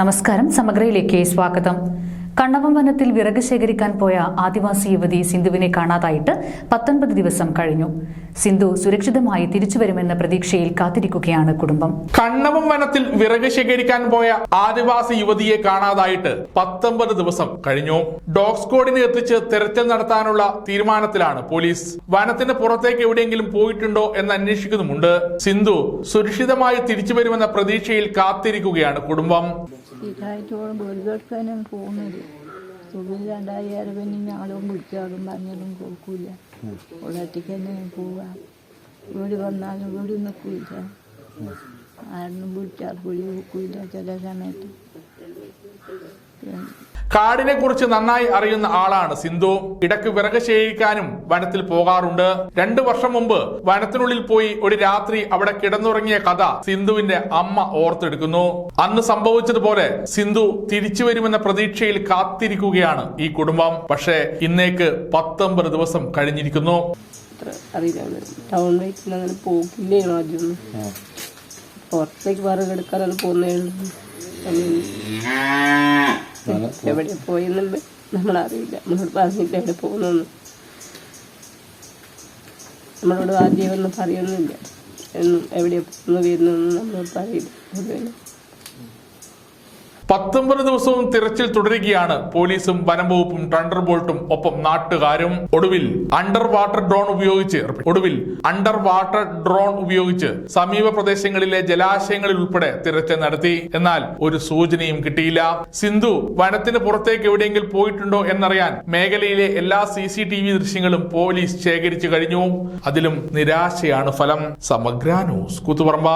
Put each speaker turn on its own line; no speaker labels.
നമസ്കാരം. സമഗ്രയിലേക്ക് സ്വാഗതം. കണ്ണവം വനത്തിൽ വിറക് ശേഖരിക്കാൻ പോയ ആദിവാസി യുവതി സിന്ധുവിനെ കാണാതായിട്ട് പത്തൊൻപത് ദിവസം കഴിഞ്ഞു. സിന്ധു സുരക്ഷിതമായി തിരിച്ചുവരുമെന്ന പ്രതീക്ഷയിൽ കാത്തിരിക്കുകയാണ് കുടുംബം.
കണ്ണവം വനത്തിൽ വിറക് ശേഖരിക്കാൻ പോയ ആദിവാസി യുവതിയെ കാണാതായിട്ട് പത്തൊമ്പത് ദിവസം കഴിഞ്ഞു. ഡോഗ് സ്ക്വാഡിനെ എത്തിച്ച് തെരച്ചിൽ നടത്താനുള്ള തീരുമാനത്തിലാണ് പോലീസ്. വനത്തിന് പുറത്തേക്ക് എവിടെയെങ്കിലും പോയിട്ടുണ്ടോ എന്ന് അന്വേഷിക്കുന്നുമുണ്ട്. സിന്ധു സുരക്ഷിതമായി തിരിച്ചു വരുമെന്ന പ്രതീക്ഷയിൽ കാത്തിരിക്കുകയാണ് കുടുംബം.
ഇതായിട്ടോളം വെറുതെടുക്കാനാണ് പോകുന്നത്. സുഖമില്ലാണ്ടായാലും പിന്നെ ഞാളും വിളിച്ചാലും പറഞ്ഞാലും കൊടുക്കൂല ഒളറ്റിക്ക് തന്നെ പോവാ. വീട് വന്നാലും വീട് നിൽക്കില്ല ആരും വിളിച്ചാൽ വിളി വെക്കില്ല ചില സമയത്ത്.
കാടിനെ കുറിച്ച് നന്നായി അറിയുന്ന ആളാണ് സിന്ധു. ഇടയ്ക്ക് വിറക് ശേഖരിക്കാനും വനത്തിൽ പോകാറുണ്ട്. രണ്ടു വർഷം മുമ്പ് വനത്തിനുള്ളിൽ പോയി ഒരു രാത്രി അവിടെ കിടന്നുറങ്ങിയ കഥ സിന്ധുവിന്റെ അമ്മ ഓർത്തെടുക്കുന്നു. അന്ന് സംഭവിച്ചതുപോലെ സിന്ധു തിരിച്ചു വരുമെന്ന പ്രതീക്ഷയിൽ കാത്തിരിക്കുകയാണ് ഈ കുടുംബം. പക്ഷേ ഇന്നേക്ക് പത്തൊമ്പത് ദിവസം കഴിഞ്ഞിരിക്കുന്നു.
അറിയില്ല ടൗൺ വൈക്കിൽ അങ്ങനെ ആദ്യമൊന്നും പുറത്തേക്ക് വിറകെടുക്കാനാണ് പോകുന്നേ എവിടെ പോയെന്നും നമ്മളറിയില്ല. നമ്മളോട് പറഞ്ഞിട്ട് എവിടെ പോകുന്നു നമ്മളോട് ആദ്യം ഒന്നും പറയുന്നില്ല. എന്നും എവിടെ പോകുന്നു വരുന്നു നമ്മളോട് പറയില്ല. അതുപോലെ.
പത്തൊമ്പത് ദിവസവും തിരച്ചിൽ തുടരുകയാണ്. പോലീസും വനംവകുപ്പും ടണ്ടർ ബോൾട്ടും ഒപ്പം നാട്ടുകാരും. ഒടുവിൽ അണ്ടർ വാട്ടർ ഡ്രോൺ ഉപയോഗിച്ച് ഒടുവിൽ അണ്ടർ വാട്ടർ ഡ്രോൺ ഉപയോഗിച്ച് സമീപ പ്രദേശങ്ങളിലെ ജലാശയങ്ങളിൽ ഉൾപ്പെടെ തിരച്ചിൽ നടത്തി. എന്നാൽ ഒരു സൂചനയും കിട്ടിയില്ല. സിന്ധു വനത്തിന് പുറത്തേക്ക് എവിടെയെങ്കിലും പോയിട്ടുണ്ടോ എന്നറിയാൻ മേഖലയിലെ എല്ലാ സി സി ടി വി ദൃശ്യങ്ങളും പോലീസ് ശേഖരിച്ചു കഴിഞ്ഞു. അതിലും നിരാശയാണ് ഫലം. സമഗ്ര ന്യൂസ് കൂത്തുപറമ്പ.